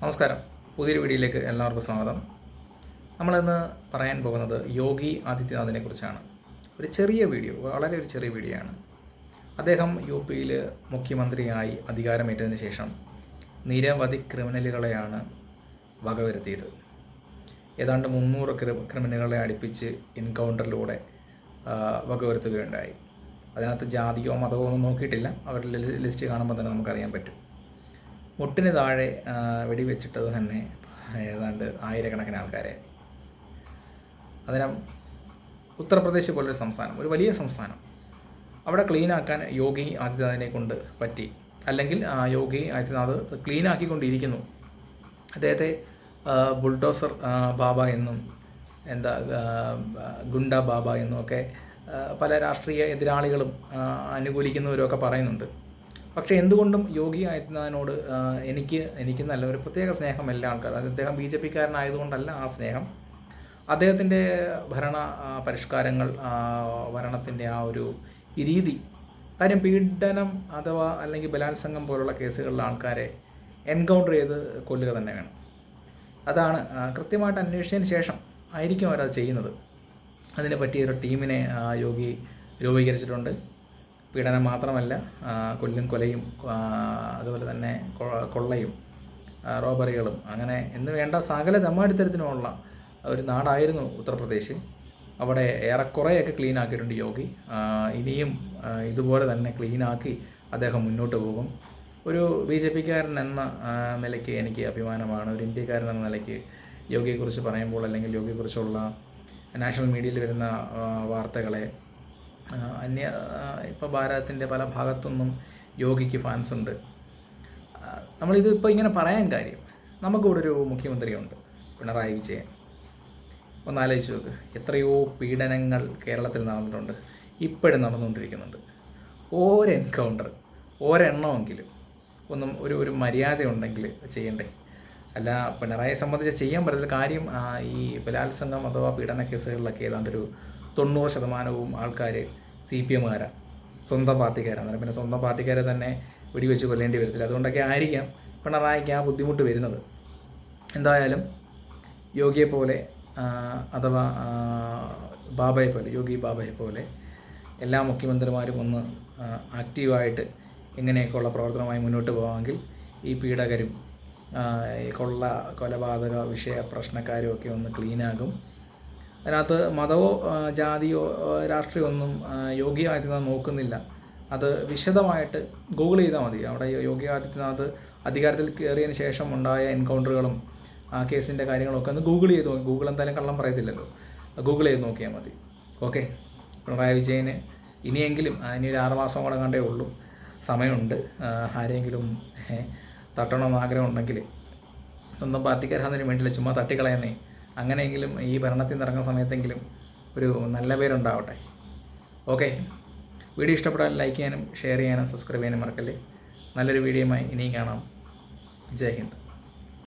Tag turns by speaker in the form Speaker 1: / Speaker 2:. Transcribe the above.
Speaker 1: നമസ്കാരം. പുതിയൊരു വീഡിയോയിലേക്ക് എല്ലാവർക്കും സ്വാഗതം. നമ്മളിന്ന് പറയാൻ പോകുന്നത് യോഗി ആദിത്യനാഥിനെ കുറിച്ചാണ്. ഒരു ചെറിയ വീഡിയോ വളരെ ഒരു ചെറിയ വീഡിയോ ആണ്. അദ്ദേഹം യു പിയിൽ മുഖ്യമന്ത്രിയായി അധികാരമേറ്റതിന് ശേഷം നിരവധി ക്രിമിനലുകളെയാണ് വകവരുത്തിയത്. ഏതാണ്ട് മുന്നൂറ് ക്രി ക്രിമിനലുകളെ അടുപ്പിച്ച് എൻകൗണ്ടറിലൂടെ വകവരുത്തുകയുണ്ടായി. അതിനകത്ത് ജാതിയോ മതമോ ഒന്നും നോക്കിയിട്ടില്ല. അവരുടെ ലിസ്റ്റ് കാണുമ്പോൾ തന്നെ നമുക്കറിയാൻ പറ്റും. മുട്ടിന് താഴെ വെടിവെച്ചിട്ടത് തന്നെ ഏതാണ്ട് ആയിരക്കണക്കിന് ആൾക്കാരെ. അതിനം ഉത്തർപ്രദേശ് പോലൊരു സംസ്ഥാനം ഒരു വലിയ സംസ്ഥാനം. അവിടെ ക്ലീനാക്കാൻ യോഗി ആദിത്യനാഥിനെ കൊണ്ട് പറ്റി. അല്ലെങ്കിൽ യോഗി ആദിത്യനാഥ് ക്ലീനാക്കിക്കൊണ്ടിരിക്കുന്നു. അദ്ദേഹത്തെ ബുൾഡോസർ ബാബ എന്നും എന്താ ഗുണ്ട ബാബ എന്നും ഒക്കെ പല രാഷ്ട്രീയ എതിരാളികളും അനുകൂലിക്കുന്നവരും ഒക്കെ പറയുന്നുണ്ട്. പക്ഷേ എന്തുകൊണ്ടും യോഗി ആദിത്യനാഥിനോട് എനിക്ക് എനിക്ക് നല്ല ഒരു പ്രത്യേക സ്നേഹം എല്ലാ ആൾക്കാരും അത് അദ്ദേഹം ബി ജെ പിക്കാരനായതുകൊണ്ടല്ല ആ സ്നേഹം. അദ്ദേഹത്തിന്റെ ഭരണ പരിഷ്കാരങ്ങൾ ഭരണത്തിന്റെ ആ ഒരു രീതി കാര്യം പീഡനം അഥവാ അല്ലെങ്കിൽ ബലാത്സംഗം പോലുള്ള കേസുകളിലെ ആൾക്കാരെ എൻകൗണ്ടർ ചെയ്ത് കൊല്ലുക തന്നെ വേണം. അതാണ് കൃത്യമായിട്ട് അന്വേഷിച്ചതിന് ശേഷം ആയിരിക്കും അവരത് ചെയ്യുന്നത്. അതിന് പറ്റിയൊരു ടീമിനെ യോഗി രൂപീകരിച്ചിട്ടുണ്ട്. പീഡനം മാത്രമല്ല കൊല്ലും കൊലയും അതുപോലെ തന്നെ കൊള്ളയും റോബറികളും അങ്ങനെ എന്ന് വേണ്ട സകല തമ്മാടിത്തരത്തിനുമുള്ള ഒരു നാടായിരുന്നു ഉത്തർപ്രദേശ്. അവിടെ ഏറെക്കുറെയൊക്കെ ക്ലീൻ ആക്കിയിട്ടുണ്ട് യോഗി. ഇനിയും ഇതുപോലെ തന്നെ ക്ലീനാക്കി അദ്ദേഹം മുന്നോട്ട് പോകും. ഒരു ബി ജെ പിക്കാരൻ എന്ന നിലയ്ക്ക് എനിക്ക് അഭിമാനമാണ്. ഒരു ഇന്ത്യക്കാരൻ എന്ന നിലയ്ക്ക് യോഗിയെക്കുറിച്ച് പറയുമ്പോൾ അല്ലെങ്കിൽ യോഗിയെക്കുറിച്ചുള്ള നാഷണൽ മീഡിയയിൽ വരുന്ന വാർത്തകളെ അന്യ ഇപ്പോൾ ഭാരതത്തിന്റെ പല ഭാഗത്തുനിന്നും യോഗിക്ക് ഫാൻസ് ഉണ്ട്. നമ്മളിത് ഇപ്പോൾ ഇങ്ങനെ പറയാൻ കാര്യം നമുക്കിവിടെ ഒരു മുഖ്യമന്ത്രിയുണ്ട് പിണറായി വിജയൻ. ഒന്ന് ആലോചിച്ച് നോക്ക് എത്രയോ പീഡനങ്ങൾ കേരളത്തിൽ നടന്നിട്ടുണ്ട് ഇപ്പോഴും നടന്നുകൊണ്ടിരിക്കുന്നുണ്ട്. ഓരോ എൻകൗണ്ടർ ഒന്നും ഒരു ഒരു മര്യാദ ഉണ്ടെങ്കിൽ ചെയ്യണ്ടേ? അല്ല പിണറായിയെ സംബന്ധിച്ച് ചെയ്യാൻ പറ്റുന്ന കാര്യം ഈ ബലാത്സംഗം അഥവാ പീഡന കേസുകളിലൊക്കെ ഏതാണ്ട് ഒരു തൊണ്ണൂറ് ശതമാനവും ആൾക്കാർ സി പി എമ്മുകാരാണ് സ്വന്തം പാർട്ടിക്കാരാണ് പിന്നെ സ്വന്തം പാർട്ടിക്കാരെ തന്നെ വെടിവെച്ച് കൊല്ലേണ്ടി വരത്തില്ല. അതുകൊണ്ടൊക്കെ ആയിരിക്കാം പിണറായിക്ക് ആ ബുദ്ധിമുട്ട് വരുന്നത്. എന്തായാലും യോഗിയെ പോലെ അഥവാ ബാബയെ പോലെ യോഗി ബാബയെ പോലെ എല്ലാ മുഖ്യമന്ത്രിമാരും ഒന്ന് ആക്റ്റീവായിട്ട് ഇങ്ങനെയൊക്കെയുള്ള പ്രവർത്തനമായി മുന്നോട്ട് പോകാമെങ്കിൽ ഈ പീഡകരും കൊള്ള കൊലപാതക വിഷയ പ്രശ്നക്കാരും ഒക്കെ ഒന്ന് ക്ലീനാകും. അതിനകത്ത് മതമോ ജാതിയോ രാഷ്ട്രീയോ ഒന്നും യോഗി ആദിത്യനാഥ് നോക്കുന്നില്ല. അത് വിശദമായിട്ട് ഗൂഗിൾ ചെയ്താൽ മതി. അവിടെ യോഗി ആദിത്യനാഥ് അധികാരത്തിൽ കയറിയതിന് ശേഷം ഉണ്ടായ എൻകൗണ്ടറുകളും ആ കേസിന്റെ കാര്യങ്ങളൊക്കെ ഒന്ന് ഗൂഗിൾ ചെയ്ത് നോക്കി. ഗൂഗിൾ എന്തായാലും കള്ളം പറയത്തില്ലല്ലോ. ഗൂഗിൾ ചെയ്ത് നോക്കിയാൽ മതി. ഓക്കെ പിണറായി വിജയന് ഇനിയെങ്കിലും ഇനി ഒരു ആറുമാസം കൂടെ കണ്ടേ ഉള്ളൂ. സമയമുണ്ട്. ആരെങ്കിലും തട്ടണമെന്ന് ആഗ്രഹം ഉണ്ടെങ്കിൽ സ്വന്തം പാർട്ടിക്കാരാന്നതിന് വേണ്ടിയില്ല. ചുമ്മാ തട്ടിക്കളയുന്നേ. അങ്ങനെയെങ്കിലും ഈ ഭരണത്തിൽ നിറങ്ങുന്ന സമയത്തെങ്കിലും ഒരു നല്ല പേരുണ്ടാവട്ടെ. ഓക്കെ വീഡിയോ ഇഷ്ടപ്പെട്ടാൽ ലൈക്ക് ചെയ്യാനും ഷെയർ ചെയ്യാനും സബ്സ്ക്രൈബ് ചെയ്യാനും മറക്കല്ലേ? നല്ലൊരു വീഡിയോയുമായി ഇനിയും കാണാം. ജയ് ഹിന്ദ്.